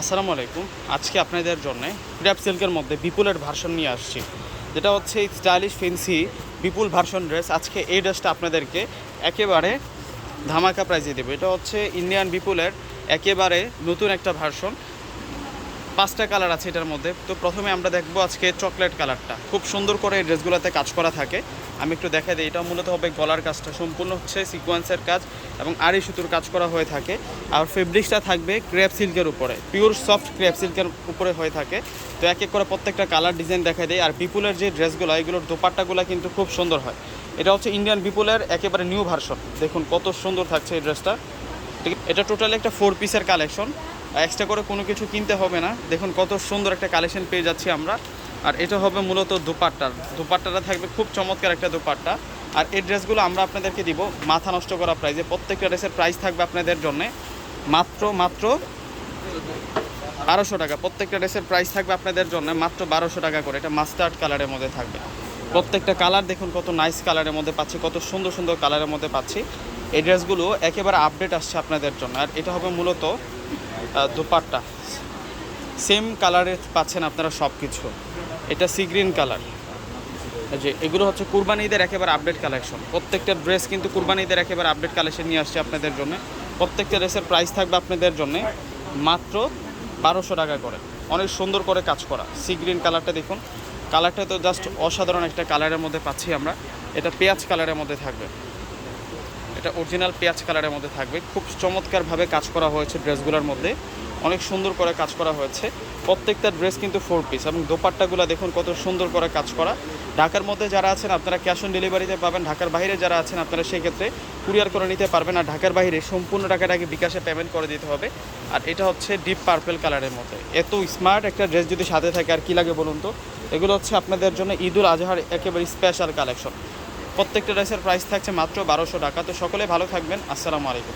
আসসালামু আলাইকুম। আজকে আপনাদের জন্যে ক্র্যাপ সিল্কের মধ্যে বিপুলের ভার্সন নিয়ে আসছি। যেটা হচ্ছে স্টাইলিশ ফেন্সি বিপুল ভার্সন ড্রেস আজকে এই ড্রেসটা আপনাদেরকে একেবারে ধামাকা প্রাইজে দেবে। এটা হচ্ছে ইন্ডিয়ান বিপুলের একেবারে নতুন একটা ভার্সন পাঁচটা কালার আছে এটার মধ্যে। তো প্রথমে আমরা দেখব আজকে চকলেট কালারটা। খুব সুন্দর করে এই ড্রেসগুলোতে কাজ করা থাকে। আমি একটু দেখা দিই এটা মূলত হবে গলার কাজটা। সম্পূর্ণ হচ্ছে সিকোয়েন্সের কাজ এবং আড়ি সুতোর কাজ করা হয়ে থাকে। আর ফেব্রিক্সটা থাকবে ক্র্যাপ সিল্কের উপরে। পিওর সফট ক্র্যাপ সিল্কের উপরে হয়ে থাকে। তো এক এক করে প্রত্যেকটা কালার ডিজাইন দেখা দেয় আর বিপুলের যে ড্রেসগুলো, এগুলোর দোপাট্টাগুলো কিন্তু খুব সুন্দর হয়। এটা হচ্ছে ইন্ডিয়ান বিপুলের একেবারে নিউ ভার্সন দেখুন কত সুন্দর থাকছে এই ড্রেসটা। এটা টোটালি একটা ফোর পিসের কালেকশন এক্সট্রা করে কোনো কিছু কিনতে হবে না। দেখুন কত সুন্দর একটা কালেকশন পেয়ে যাচ্ছি আমরা। আর এটা হবে মূলত দুপাট্টার। দুপাট্টাটা থাকবে খুব চমৎকার একটা দুপাট্টা। আর এই ড্রেসগুলো আমরা আপনাদেরকে দিব মাথা নষ্ট করা প্রাইজে প্রত্যেকটা ড্রেসের প্রাইস থাকবে আপনাদের জন্য। মাত্র মাত্র বারোশো টাকা। প্রত্যেকটা ড্রেসের প্রাইস থাকবে আপনাদের জন্য মাত্র বারোশো টাকা করে। এটা মাস্টার্ড কালারের মধ্যে থাকবে। প্রত্যেকটা কালার দেখুন, কত নাইস কালারের মধ্যে পাচ্ছি, কত সুন্দর সুন্দর কালারের মধ্যে পাচ্ছি। এই ড্রেসগুলো একেবারে আপডেট আসছে আপনাদের জন্য। আর এটা হবে মূলত দোপাট্টা। সেম কালারে পাচ্ছেন আপনারা সব কিছু এটা সি গ্রিন কালার যে, এগুলো হচ্ছে কুরবানিদের একেবারে আপডেট কালেকশন প্রত্যেকটা ড্রেস কিন্তু কুরবানিদের একেবারে আপডেট কালেকশন নিয়ে আসছে আপনাদের জন্য। প্রত্যেকটা ড্রেসের প্রাইস থাকবে আপনাদের জন্য মাত্র বারোশো টাকা করে। অনেক সুন্দর করে কাজ করা। সি গ্রিন কালারটা দেখুন। কালারটা তো জাস্ট অসাধারণ একটা কালারের মধ্যে পাচ্ছি আমরা। এটা পেঁয়াজ কালারের মধ্যে থাকবে। এটা অরিজিনাল পেঁয়াজ কালারের মধ্যে থাকবে। খুব চমৎকারভাবে কাজ করা হয়েছে ড্রেসগুলোর মধ্যে। অনেক সুন্দর করে কাজ করা হয়েছে। প্রত্যেকটা ড্রেস কিন্তু ফোর পিস এবং দোপাট্টাগুলো দেখুন কত সুন্দর করে কাজ করা। ঢাকার মধ্যে যারা আছেন, আপনারা ক্যাশ অন ডেলিভারিতে পাবেন। ঢাকার বাইরে যারা আছেন, আপনারা সেই ক্ষেত্রে কুরিয়ার করে নিতে পারবেন। আর ঢাকার বাইরে সম্পূর্ণ টাকাটাকে বিকাশে পেমেন্ট করে দিতে হবে। আর এটা হচ্ছে ডিপ পার্পেল কালারের মধ্যে। এত স্মার্ট একটা ড্রেস যদি সাথে থাকে, আর কী লাগে বলুন তো? এগুলো হচ্ছে আপনাদের জন্য ঈদুল আজহার একেবারে স্পেশাল কালেকশন প্রত্যেকটা ড্রেসের প্রাইস থাকছে মাত্র বারোশো টাকা। তো সকলে ভালো থাকবেন। আসসালামু আলাইকুম।